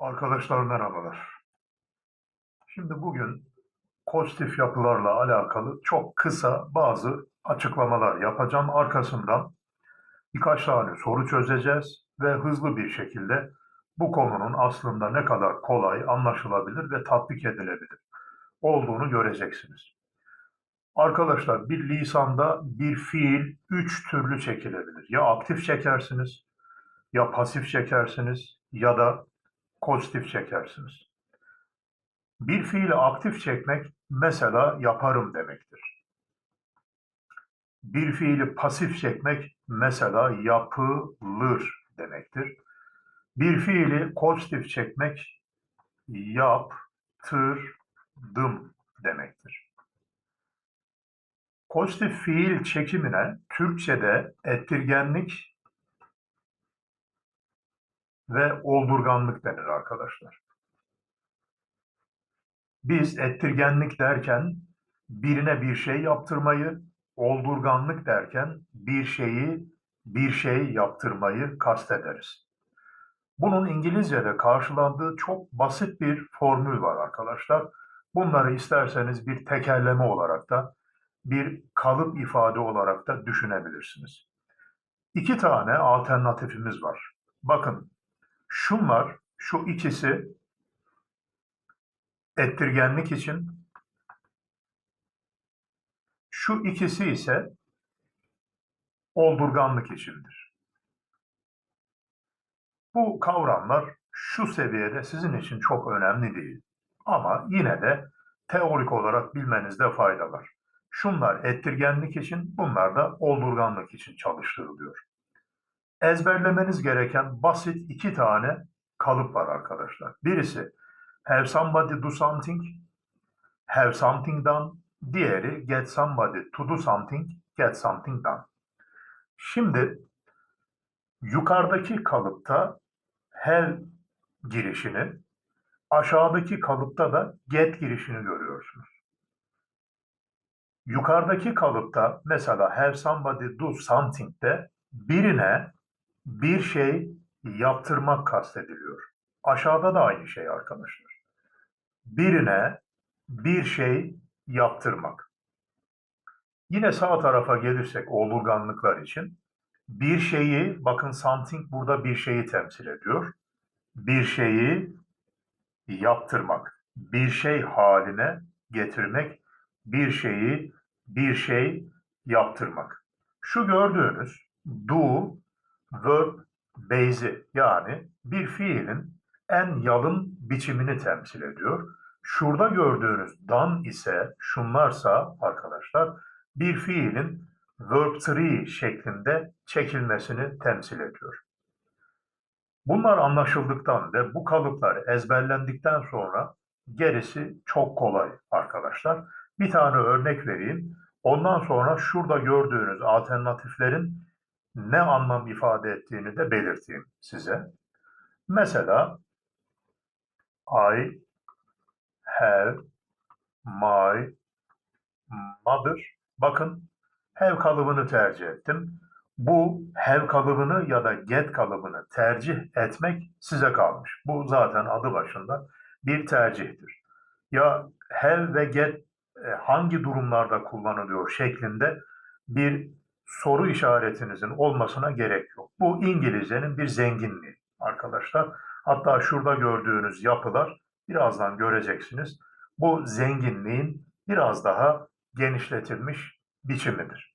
Arkadaşlar merhabalar. Şimdi bugün pozitif yapılarla alakalı çok kısa bazı açıklamalar yapacağım. Arkasından birkaç tane soru çözeceğiz ve hızlı bir şekilde bu konunun aslında ne kadar kolay, anlaşılabilir ve tatbik edilebilir olduğunu göreceksiniz. Arkadaşlar bir lisanda bir fiil üç türlü çekilebilir. Ya aktif çekersiniz, ya pasif çekersiniz ya da pozitif çekersiniz. Bir fiili aktif çekmek mesela yaparım demektir. Bir fiili pasif çekmek mesela yapılır demektir. Bir fiili pozitif çekmek yaptırdım demektir. Pozitif fiil çekimine Türkçe'de ettirgenlik ve oldurganlık denir arkadaşlar. Biz ettirgenlik derken birine bir şey yaptırmayı, oldurganlık derken bir şeyi bir şey yaptırmayı kastederiz. Bunun İngilizce'de karşılandığı çok basit bir formül var arkadaşlar. Bunları isterseniz bir tekerleme olarak da bir kalıp ifade olarak da düşünebilirsiniz. İki tane alternatifimiz var. Bakın şunlar, şu ikisi ettirgenlik için, şu ikisi ise oldurganlık içindir. Bu kavramlar şu seviyede sizin için çok önemli değil. Ama yine de teorik olarak bilmenizde fayda var. Şunlar ettirgenlik için, bunlar da oldurganlık için çalıştırılıyor. Ezberlemeniz gereken basit iki tane kalıp var arkadaşlar. Birisi have somebody do something, have something done. Diğeri get somebody to do something, get something done. Şimdi yukarıdaki kalıpta have girişini, aşağıdaki kalıpta da get girişini görüyorsunuz. Yukarıdaki kalıpta mesela have somebody do something'de birine bir şey yaptırmak kastediliyor. Aşağıda da aynı şey arkadaşlar. Birine bir şey yaptırmak. Yine sağ tarafa gelirsek olurganlıklar için bir şeyi, bakın something burada bir şeyi temsil ediyor. Bir şeyi yaptırmak, bir şey haline getirmek, bir şeyi bir şey yaptırmak. Şu gördüğünüz do verb base'i yani bir fiilin en yalın biçimini temsil ediyor. Şurada gördüğünüz done ise şunlarsa arkadaşlar bir fiilin verb tree şeklinde çekilmesini temsil ediyor. Bunlar anlaşıldıktan ve bu kalıplar ezberlendikten sonra gerisi çok kolay arkadaşlar. Bir tane örnek vereyim. Ondan sonra şurada gördüğünüz alternatiflerin ne anlam ifade ettiğini de belirteyim size. Mesela I have my mother. Bakın have kalıbını tercih ettim. Bu have kalıbını ya da get kalıbını tercih etmek size kalmış. Bu zaten adı başında bir tercihtir. Ya have ve get e, hangi durumlarda kullanılıyor şeklinde bir soru işaretinizin olmasına gerek yok. Bu İngilizcenin bir zenginliği arkadaşlar. Hatta şurada gördüğünüz yapılar birazdan göreceksiniz. Bu zenginliğin biraz daha genişletilmiş biçimidir.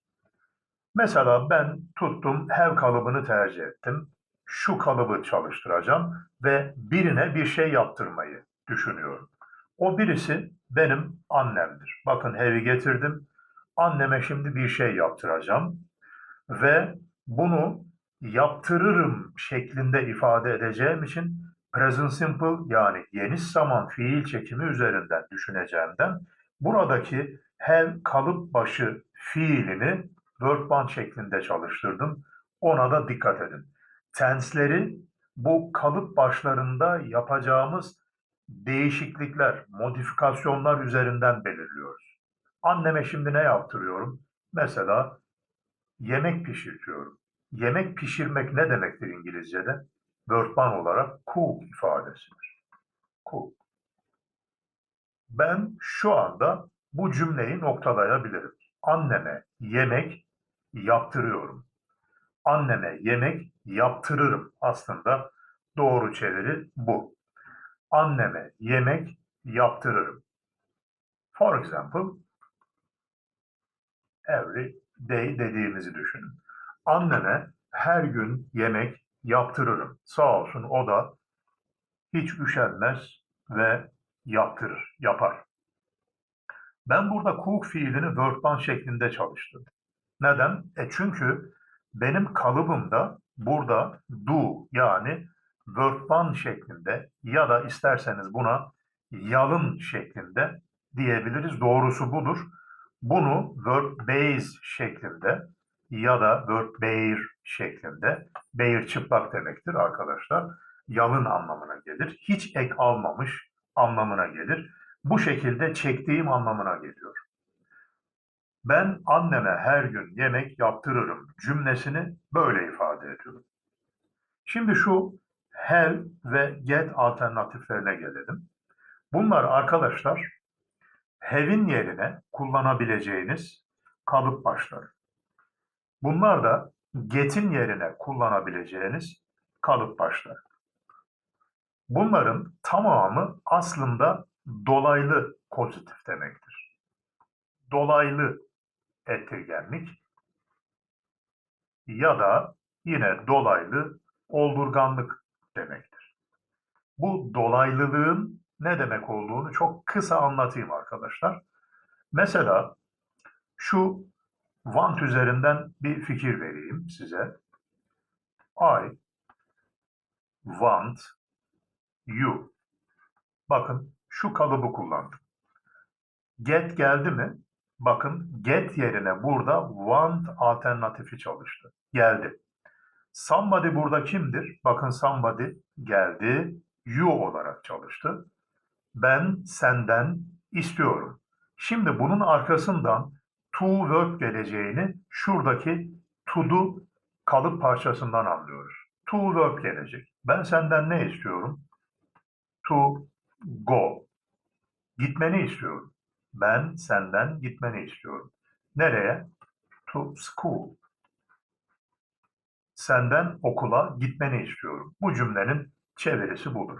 Mesela ben tuttum have kalıbını tercih ettim. Şu kalıbı çalıştıracağım ve birine bir şey yaptırmayı düşünüyorum. O birisi benim annemdir. Bakın have'i getirdim. Anneme şimdi bir şey yaptıracağım ve bunu yaptırırım şeklinde ifade edeceğim için present simple yani geniş zaman fiil çekimi üzerinden düşüneceğimden buradaki have kalıp başı fiilini verb band şeklinde çalıştırdım. Ona da dikkat edin. Tense'leri bu kalıp başlarında yapacağımız değişiklikler, modifikasyonlar üzerinden belirliyoruz. Anneme şimdi ne yaptırıyorum? Mesela yemek pişiriyorum. Yemek pişirmek ne demektir İngilizce'de? Börtman olarak cook ifadesidir. Cook. Ben şu anda bu cümleyi noktalayabilirim. Anneme yemek yaptırıyorum. Anneme yemek yaptırırım. Aslında doğru çeviri bu. Anneme yemek yaptırırım. For example, every day dediğimizi düşünün. Anneme her gün yemek yaptırırım. Sağ olsun o da hiç üşenmez ve yaptırır, yapar. Ben burada cook fiilini one şeklinde çalıştırdım. Neden? E çünkü benim kalıbımda burada do yani one şeklinde ya da isterseniz buna yalın şeklinde diyebiliriz. Doğrusu budur. Bunu verb base şeklinde ya da verb bear şeklinde, bear çıplak demektir arkadaşlar. Yalın anlamına gelir. Hiç ek almamış anlamına gelir. Bu şekilde çektiğim anlamına geliyor. Ben anneme her gün yemek yaptırırım cümlesini böyle ifade ediyorum. Şimdi şu have ve get alternatiflerine gelelim. Bunlar arkadaşlar have'in yerine kullanabileceğiniz kalıp başları. Bunlar da get'in yerine kullanabileceğiniz kalıp başları. Bunların tamamı aslında dolaylı pozitif demektir. Dolaylı ettirgenlik ya da yine dolaylı oldurganlık demektir. Bu dolaylılığın ne demek olduğunu çok kısa anlatayım arkadaşlar. Mesela şu want üzerinden bir fikir vereyim size. I want you. Bakın şu kalıbı kullandım. Get geldi mi? Bakın get yerine burada want alternatifi çalıştı. Geldi. Somebody burada kimdir? Bakın somebody geldi. You olarak çalıştı. Ben senden istiyorum. Şimdi bunun arkasından to verb geleceğini şuradaki to do kalıp parçasından anlıyoruz. To verb gelecek. Ben senden ne istiyorum? To go. Gitmeni istiyorum. Ben senden gitmeni istiyorum. Nereye? To school. Senden okula gitmeni istiyorum. Bu cümlenin çevirisi budur.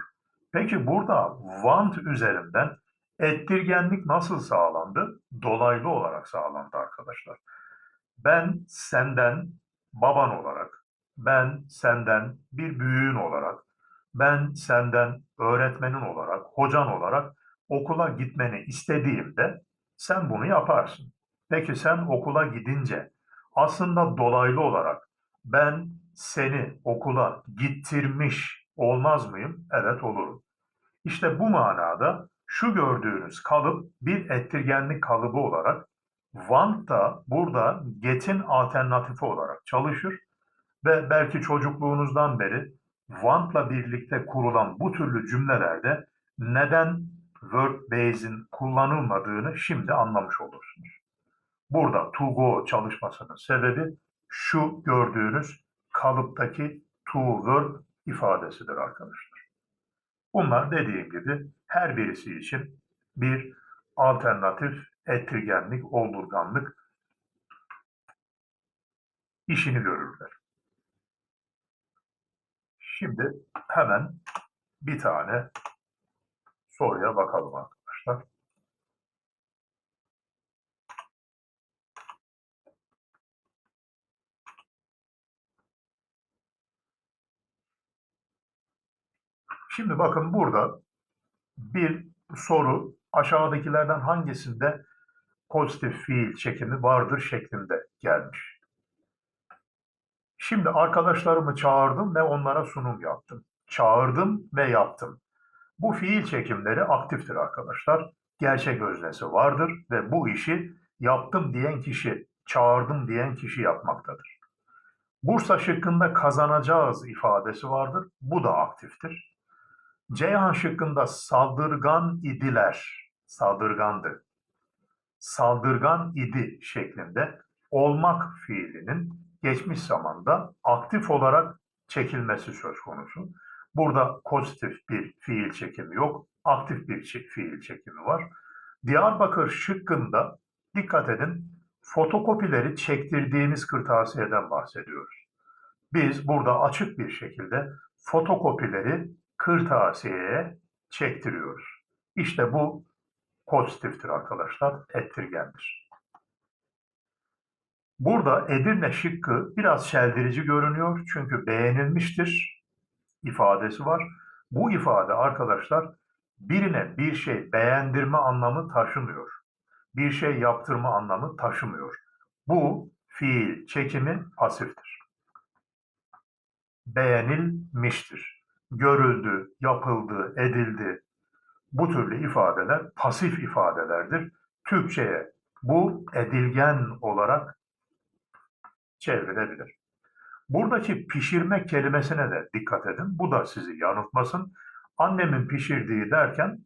Peki burada want üzerinden ettirgenlik nasıl sağlandı? Dolaylı olarak sağlandı arkadaşlar. Ben senden baban olarak, ben senden bir büyüğün olarak, ben senden öğretmenin olarak, hocan olarak okula gitmeni istediğimde sen bunu yaparsın. Peki sen okula gidince aslında dolaylı olarak ben seni okula gittirmiş olmaz mıyım? Evet olurum. İşte bu manada şu gördüğünüz kalıp bir ettirgenlik kalıbı olarak want da burada get'in alternatifi olarak çalışır ve belki çocukluğunuzdan beri want'la birlikte kurulan bu türlü cümlelerde neden verb base'in kullanılmadığını şimdi anlamış olursunuz. Burada to go çalışmasının sebebi şu gördüğünüz kalıptaki to verb ifadesidir arkadaşlar. Bunlar dediğim gibi her birisi için bir alternatif ettirgenlik, oldurganlık işini görürler. Şimdi hemen bir tane soruya bakalım arkadaşlar. Şimdi bakın burada bir soru aşağıdakilerden hangisinde pozitif fiil çekimi vardır şeklinde gelmiş. Şimdi arkadaşlarımı çağırdım ve onlara sunum yaptım. Çağırdım ve yaptım. Bu fiil çekimleri aktiftir arkadaşlar. Gerçek öznesi vardır ve bu işi yaptım diyen kişi, çağırdım diyen kişi yapmaktadır. Bursa şıkkında kazanacağız ifadesi vardır. Bu da aktiftir. Ceyhan şıkkında saldırgan idiler, saldırgandı. Saldırgan idi şeklinde olmak fiilinin geçmiş zamanda aktif olarak çekilmesi söz konusu. Burada pozitif bir fiil çekimi yok, aktif bir fiil çekimi var. Diyarbakır şıkkında dikkat edin fotokopileri çektirdiğimiz kırtasiyeden bahsediyoruz. Biz burada açık bir şekilde fotokopileri kırtasiyeye çektiriyoruz. İşte bu pozitiftir arkadaşlar, ettirgendir. Burada Edirne şıkkı biraz çeldirici görünüyor çünkü beğenilmiştir ifadesi var. Bu ifade arkadaşlar birine bir şey beğendirme anlamı taşımıyor. Bir şey yaptırma anlamı taşımıyor. Bu fiil çekimi pasiftir. Beğenilmiştir. Görüldü, yapıldı, edildi. Bu türlü ifadeler pasif ifadelerdir. Türkçe'ye bu edilgen olarak çevrilebilir. Buradaki pişirmek kelimesine de dikkat edin. Bu da sizi yanıltmasın. Annemin pişirdiği derken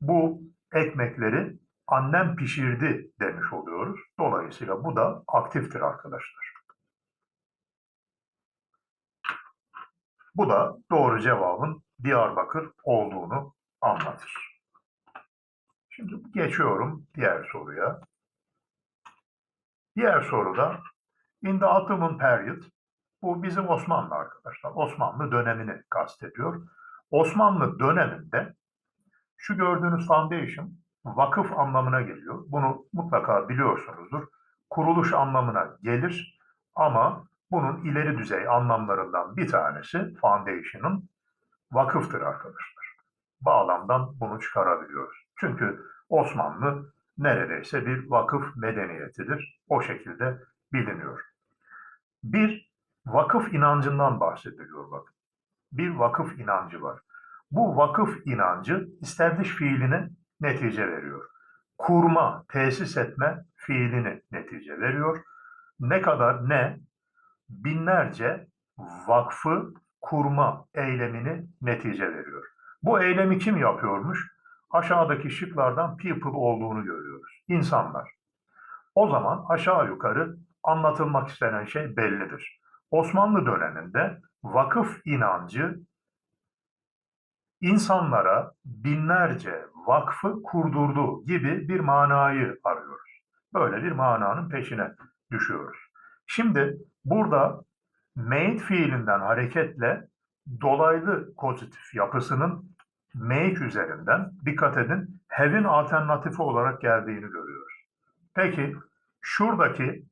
bu ekmekleri annem pişirdi demiş oluyoruz. Dolayısıyla bu da aktiftir arkadaşlar. Bu da doğru cevabın Diyarbakır olduğunu anlatır. Şimdi geçiyorum diğer soruya. Diğer soruda in the Ottoman period bu bizim Osmanlı arkadaşlar. Osmanlı dönemini kastediyor. Osmanlı döneminde şu gördüğünüz foundation vakıf anlamına geliyor. Bunu mutlaka biliyorsunuzdur. Kuruluş anlamına gelir ama bunun ileri düzey anlamlarından bir tanesi foundation'ın vakıftır arkadaşlar. Bağlamdan bunu çıkarabiliyoruz. Çünkü Osmanlı neredeyse bir vakıf medeniyetidir. O şekilde biliniyor. Bir vakıf inancından bahsediliyor bakın. Bir vakıf inancı var. Bu vakıf inancı isterdiş fiilini netice veriyor. Kurma, tesis etme fiilini netice veriyor. Ne kadar ne? Binlerce vakfı kurma eylemini netice veriyor. Bu eylemi kim yapıyormuş? Aşağıdaki şıklardan people olduğunu görüyoruz. İnsanlar. O zaman aşağı yukarı anlatılmak istenen şey bellidir. Osmanlı döneminde vakıf inancı insanlara binlerce vakfı kurdurdu gibi bir manayı arıyoruz. Böyle bir mananın peşine düşüyoruz. Şimdi burada made fiilinden hareketle dolaylı pozitif yapısının make üzerinden dikkat edin have'in alternatifi olarak geldiğini görüyoruz. Peki şuradaki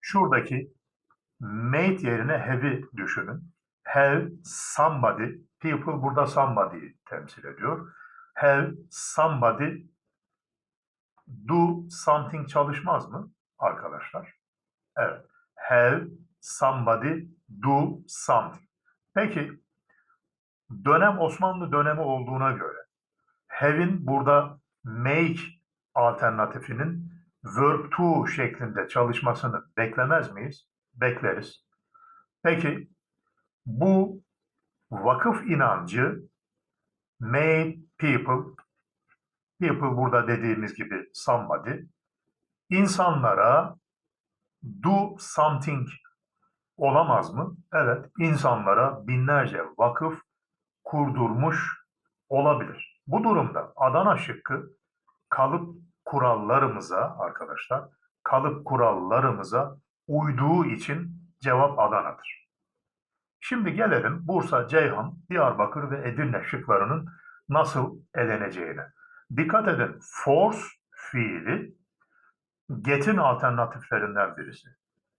şuradaki made yerine have'i düşünün. Have somebody, people burada somebody'yi temsil ediyor. Have somebody do something çalışmaz mı arkadaşlar? Evet. Have somebody do something. Peki dönem Osmanlı dönemi olduğuna göre have'in burada make alternatifinin verb to şeklinde çalışmasını beklemez miyiz? Bekleriz. Peki bu vakıf inancı made people people burada dediğimiz gibi somebody insanlara do something olamaz mı? Evet, insanlara binlerce vakıf kurdurmuş olabilir. Bu durumda Adana şıkkı kalıp kurallarımıza arkadaşlar, kalıp kurallarımıza uyduğu için cevap Adana'dır. Şimdi gelelim Bursa, Ceyhan, Diyarbakır ve Edirne şıklarının nasıl eleneceğine. Dikkat edin, force fiili get'in alternatiflerinden birisi.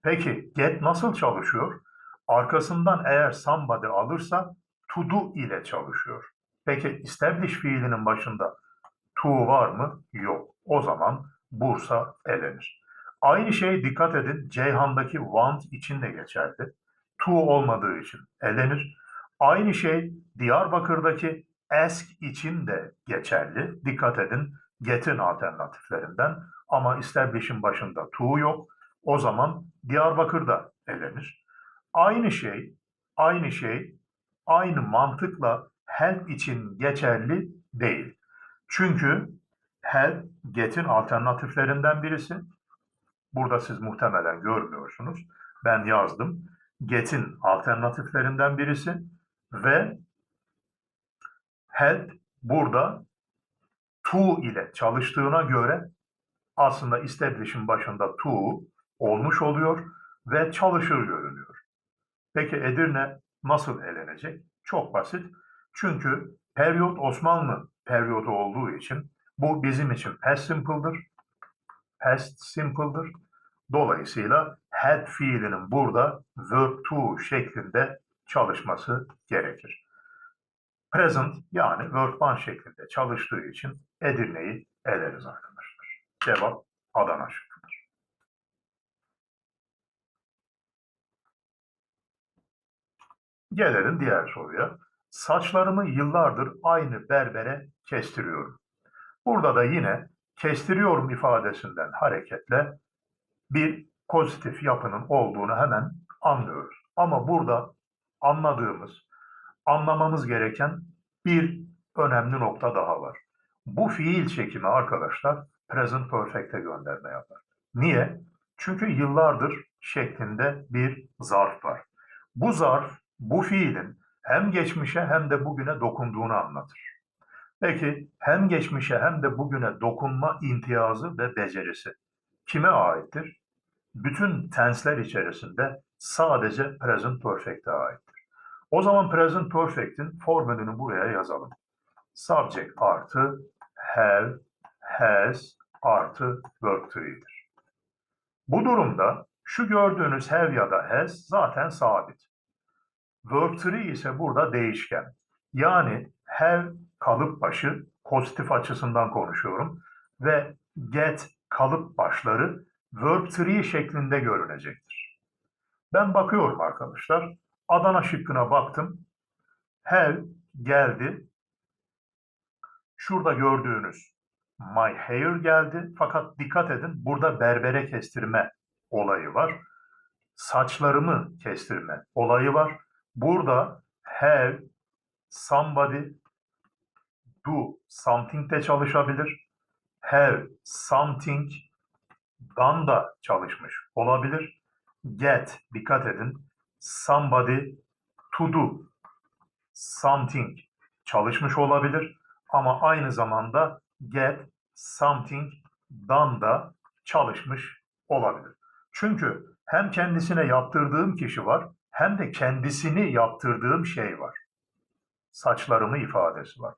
Peki get nasıl çalışıyor? Arkasından eğer somebody alırsa to do ile çalışıyor. Peki establish fiilinin başında to var mı? Yok. O zaman Bursa elenir. Aynı şey dikkat edin Ceyhan'daki want için de geçerli. To olmadığı için elenir. Aynı şey Diyarbakır'daki ask için de geçerli. Dikkat edin get'in alternatiflerinden ama establish'in başında to yok. O zaman Diyarbakır'da elenir. Aynı şey, aynı şey, aynı mantıkla help için geçerli değil. Çünkü help get'in alternatiflerinden birisi. Burada siz muhtemelen görmüyorsunuz. Ben yazdım. Get'in alternatiflerinden birisi ve help burada to ile çalıştığına göre aslında establish'in başında to olmuş oluyor ve çalışır görünüyor. Peki Edirne nasıl elenecek? Çok basit. Çünkü periyot Osmanlı periyodu olduğu için bu bizim için past simple'dır. Past simple'dır. Dolayısıyla had fiilinin burada verb to şeklinde çalışması gerekir. Present yani verb one şeklinde çalıştığı için Edirne'yi eleriz arkadaşlar. Cevap Adana şıkkıdır. Gelelim diğer soruya. Saçlarımı yıllardır aynı berbere kestiriyorum. Burada da yine kestiriyorum ifadesinden hareketle bir pozitif yapının olduğunu hemen anlıyoruz. Ama burada anladığımız, anlamamız gereken bir önemli nokta daha var. Bu fiil çekimi arkadaşlar present perfect'e gönderme yapar. Niye? Çünkü yıllardır şeklinde bir zarf var. Bu zarf bu fiilin hem geçmişe hem de bugüne dokunduğunu anlatır. Peki hem geçmişe hem de bugüne dokunma imtiyazı ve becerisi kime aittir? Bütün tensler içerisinde sadece present perfect'e aittir. O zaman present perfect'in formülünü buraya yazalım. Subject artı have, has artı verb tree'dir. Bu durumda şu gördüğünüz have ya da has zaten sabit. Verb tree ise burada değişken. Yani have kalıp başı pozitif açısından konuşuyorum ve get kalıp başları verb tree şeklinde görünecektir. Ben bakıyorum arkadaşlar. Adana şıkkına baktım. Have geldi. Şurada gördüğünüz my hair geldi. Fakat dikkat edin burada berbere kestirme olayı var. Saçlarımı kestirme olayı var. Burada have somebody do something de çalışabilir. Have something done da çalışmış olabilir. Get dikkat edin. Somebody to do something çalışmış olabilir. Ama aynı zamanda get something done da çalışmış olabilir. Çünkü hem kendisine yaptırdığım kişi var hem de kendisini yaptırdığım şey var. Saçlarımı ifadesi var.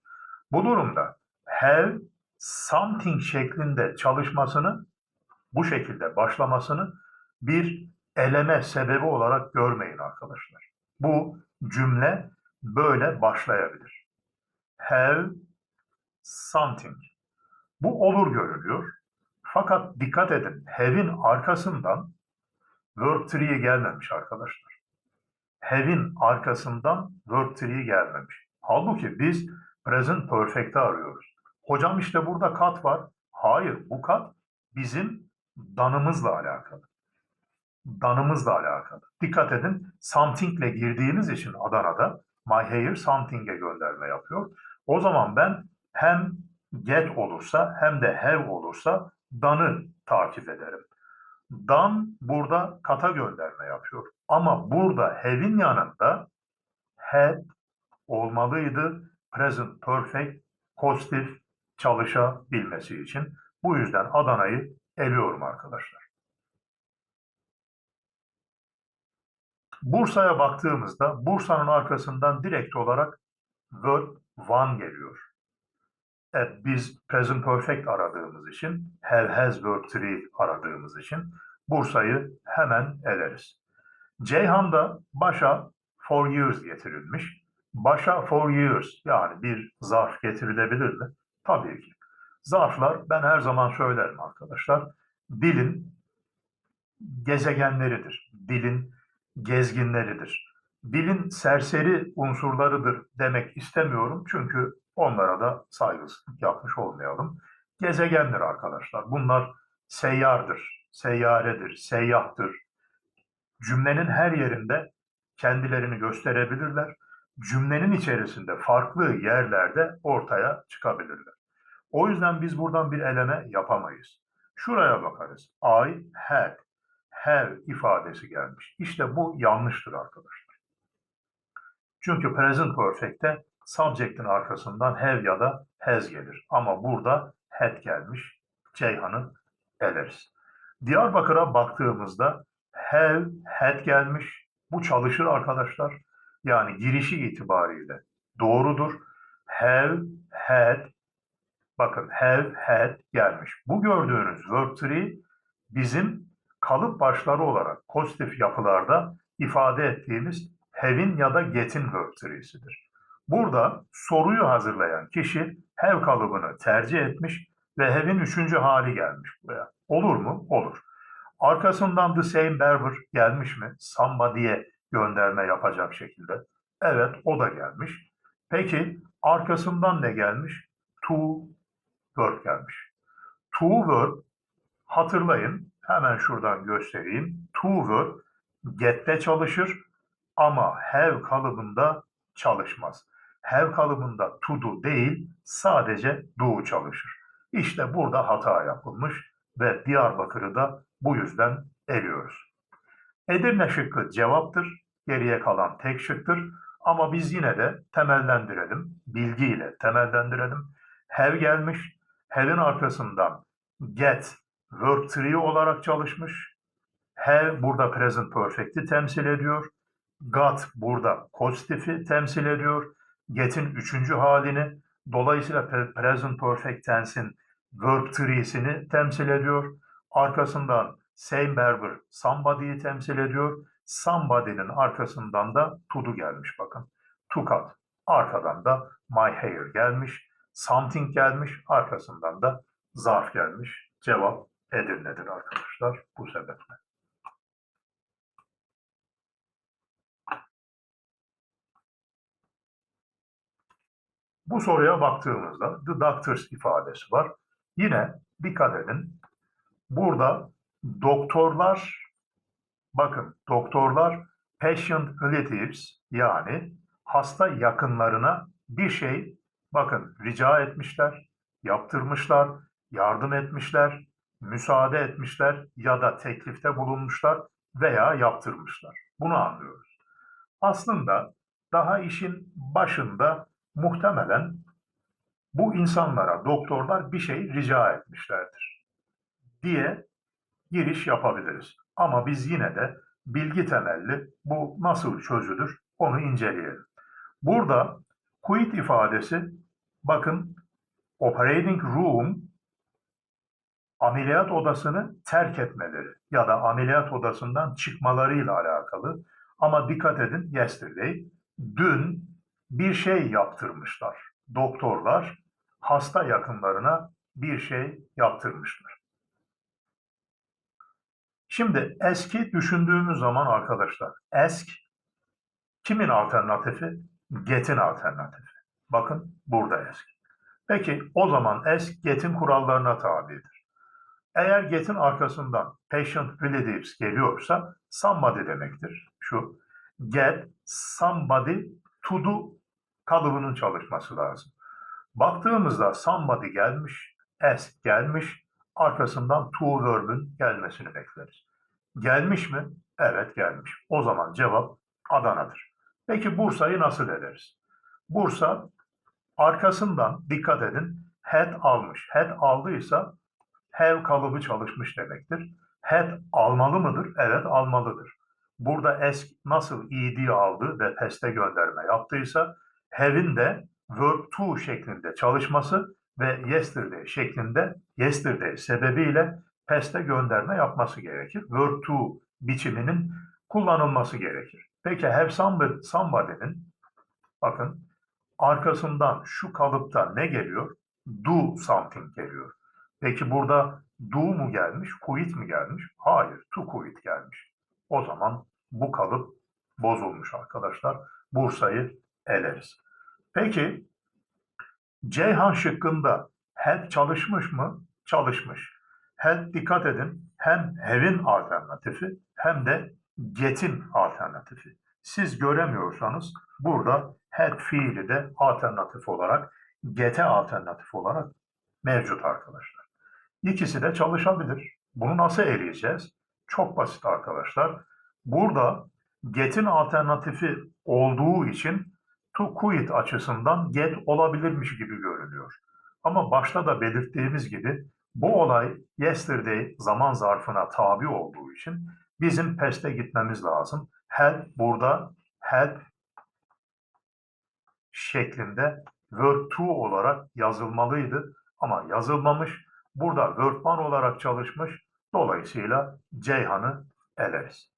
Bu durumda have something şeklinde çalışmasını bu şekilde başlamasını bir eleme sebebi olarak görmeyin arkadaşlar. Bu cümle böyle başlayabilir. Have something. Bu olur görülüyor. Fakat dikkat edin, have'in arkasından verb tree gelmemiş arkadaşlar. Have'in arkasından verb tree gelmemiş. Halbuki biz present perfect'i arıyoruz. Hocam işte burada kat var. Hayır, bu kat bizim danımızla alakalı. Danımızla alakalı. Dikkat edin, something ile girdiğimiz için Adana'da my hair something'e gönderme yapıyor. O zaman ben hem get olursa hem de have olursa danı takip ederim. Dan burada kata gönderme yapıyor. Ama burada have'in yanında had olmalıydı. Present perfect pozitif çalışabilmesi için. Bu yüzden Adana'yı eliyorum arkadaşlar. Bursa'ya baktığımızda Bursa'nın arkasından direkt olarak verb one geliyor. Evet, biz present perfect aradığımız için, have has verb three aradığımız için Bursa'yı hemen eleriz. Ceyhan'da başa for years getirilmiş. Başa for years yani bir zarf getirilebilir mi? Tabii ki. Zarflar ben her zaman söylerim arkadaşlar. Dilin gezegenleridir. Dilin gezginleridir. Dilin serseri unsurlarıdır demek istemiyorum çünkü onlara da saygısızlık yapmış olmayalım. Gezegendir arkadaşlar. Bunlar seyyardır, seyyaredir, seyyahtır. Cümlenin her yerinde kendilerini gösterebilirler. Cümlenin içerisinde farklı yerlerde ortaya çıkabilirler. O yüzden biz buradan bir eleme yapamayız. Şuraya bakarız. I had, have ifadesi gelmiş. İşte bu yanlıştır arkadaşlar. Çünkü present perfect'te subject'in arkasından have ya da has gelir. Ama burada had gelmiş. Ceyhan'ı eleriz. Diyarbakır'a baktığımızda have, had gelmiş. Bu çalışır arkadaşlar. Yani girişi itibariyle doğrudur. Have, had, bakın have, had gelmiş. Bu gördüğünüz verb tree bizim kalıp başları olarak pozitif yapılarda ifade ettiğimiz have'in ya da get'in verb. Burada soruyu hazırlayan kişi have kalıbını tercih etmiş ve have'in üçüncü hali gelmiş buraya. Olur mu? Olur. Arkasından the same Berber gelmiş mi? Somebody'ye gönderme yapacak şekilde. Evet o da gelmiş. Peki arkasından ne gelmiş? To verb gelmiş. To verb hatırlayın hemen şuradan göstereyim. To verb get'te çalışır ama have kalıbında çalışmaz. Have kalıbında to do değil sadece do çalışır. İşte burada hata yapılmış ve Diyarbakır'ı da bu yüzden eliyoruz. Edirne şıkkı cevaptır. Geriye kalan tek şıktır. Ama biz yine de temellendirelim. Bilgiyle temellendirelim. Have gelmiş. Have'in arkasından get verb tree olarak çalışmış. Have burada present perfect'i temsil ediyor. Got burada pozitifi temsil ediyor. Get'in üçüncü halini. Dolayısıyla present perfect tense'in verb tree'sini temsil ediyor. Arkasından same Berber somebody'yi temsil ediyor. Somebody'nin arkasından da to do gelmiş bakın. To cut. Arkadan da my hair gelmiş. Something gelmiş. Arkasından da zarf gelmiş. Cevap Edirne'dir arkadaşlar bu sebeple. Bu soruya baktığımızda the doctors ifadesi var. Yine dikkat edin. Burada doktorlar bakın doktorlar patient relatives yani hasta yakınlarına bir şey bakın rica etmişler, yaptırmışlar, yardım etmişler, müsaade etmişler ya da teklifte bulunmuşlar veya yaptırmışlar. Bunu anlıyoruz. Aslında daha işin başında muhtemelen bu insanlara doktorlar bir şey rica etmişlerdir diye giriş yapabiliriz. Ama biz yine de bilgi temelli bu nasıl çözülür onu inceleyelim. Burada quit ifadesi bakın operating room ameliyat odasını terk etmeleri ya da ameliyat odasından çıkmalarıyla alakalı. Ama dikkat edin yesterday dün bir şey yaptırmışlar. Doktorlar hasta yakınlarına bir şey yaptırmışlar. Şimdi eski düşündüğümüz zaman arkadaşlar esk kimin alternatifi? Get'in alternatifi. Bakın burada esk. Peki o zaman esk get'in kurallarına tabidir. Eğer get'in arkasından patient relatives geliyorsa somebody demektir. Şu get somebody to do kalıbının çalışması lazım. Baktığımızda somebody gelmiş, ask gelmiş, arkasından to verb'ün gelmesini bekleriz. Gelmiş mi? Evet gelmiş. O zaman cevap Adana'dır. Peki Bursa'yı nasıl ederiz? Bursa arkasından dikkat edin had almış. Had aldıysa have kalıbı çalışmış demektir. Had almalı mıdır? Evet almalıdır. Burada ask nasıl ed aldı ve peste gönderme yaptıysa have'in de verb to şeklinde çalışması ve yesterday şeklinde yesterday sebebiyle peste gönderme yapması gerekir. Verb to biçiminin kullanılması gerekir. Peki have somebody, somebody'nin bakın arkasından şu kalıpta ne geliyor? Do something geliyor. Peki burada do mu gelmiş, quit mi gelmiş? Hayır, to quit gelmiş. O zaman bu kalıp bozulmuş arkadaşlar. Bursa'yı eleriz. Peki Ceyhan şıkkında had çalışmış mı? Çalışmış. Had dikkat edin hem have'in alternatifi hem de get'in alternatifi. Siz göremiyorsanız burada had fiili de alternatif olarak get'e alternatif olarak mevcut arkadaşlar. İkisi de çalışabilir. Bunu nasıl eleyeceğiz? Çok basit arkadaşlar. Burada get'in alternatifi olduğu için to quit açısından get olabilirmiş gibi görünüyor. Ama başta da belirttiğimiz gibi bu olay yesterday zaman zarfına tabi olduğu için bizim past'e gitmemiz lazım. Help burada help şeklinde verb to olarak yazılmalıydı ama yazılmamış. Burada one olarak çalışmış. Dolayısıyla Ceyhan'ı eleriz.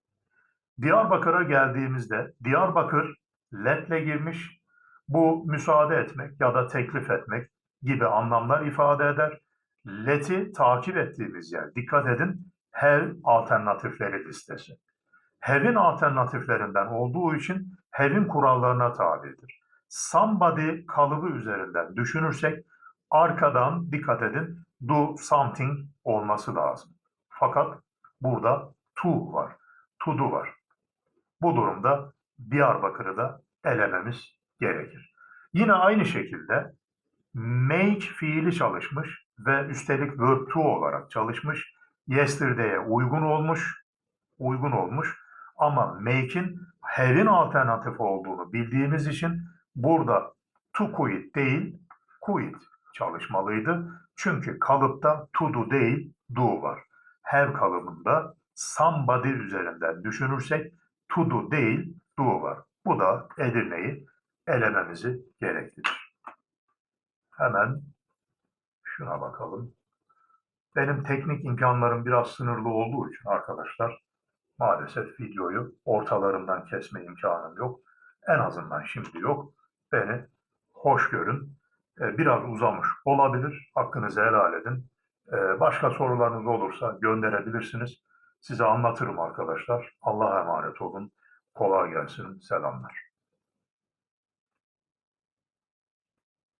Diyarbakır'a geldiğimizde Diyarbakır letle girmiş. Bu müsaade etmek ya da teklif etmek gibi anlamlar ifade eder. Let'i takip ettiğimiz yer. Dikkat edin. Have alternatifleri listesi. Have'in alternatiflerinden olduğu için have'in kurallarına tabidir. Somebody kalıbı üzerinden düşünürsek arkadan dikkat edin do something olması lazım. Fakat burada to var. To do var. Bu durumda Diyarbakır'ı da elememiz gerekir. Yine aynı şekilde make fiili çalışmış ve üstelik verb to olarak çalışmış. Yesterday'e uygun olmuş, uygun olmuş ama make'in have'in alternatif olduğunu bildiğimiz için burada to quit değil, quit çalışmalıydı. Çünkü kalıpta to do değil, do var. Have kalıbında somebody üzerinden düşünürsek to do değil, do var. Bu da Edirne'yi elememizi gerektirir. Hemen şuna bakalım. Benim teknik imkanlarım biraz sınırlı olduğu için arkadaşlar maalesef videoyu ortalarından kesme imkanım yok. En azından şimdi yok. Beni hoş görün. Ee, Biraz uzamış olabilir. Hakkınızı helal edin. Ee, Başka sorularınız olursa gönderebilirsiniz. Size anlatırım arkadaşlar. Allah'a emanet olun. Kolay gelsin. Selamlar.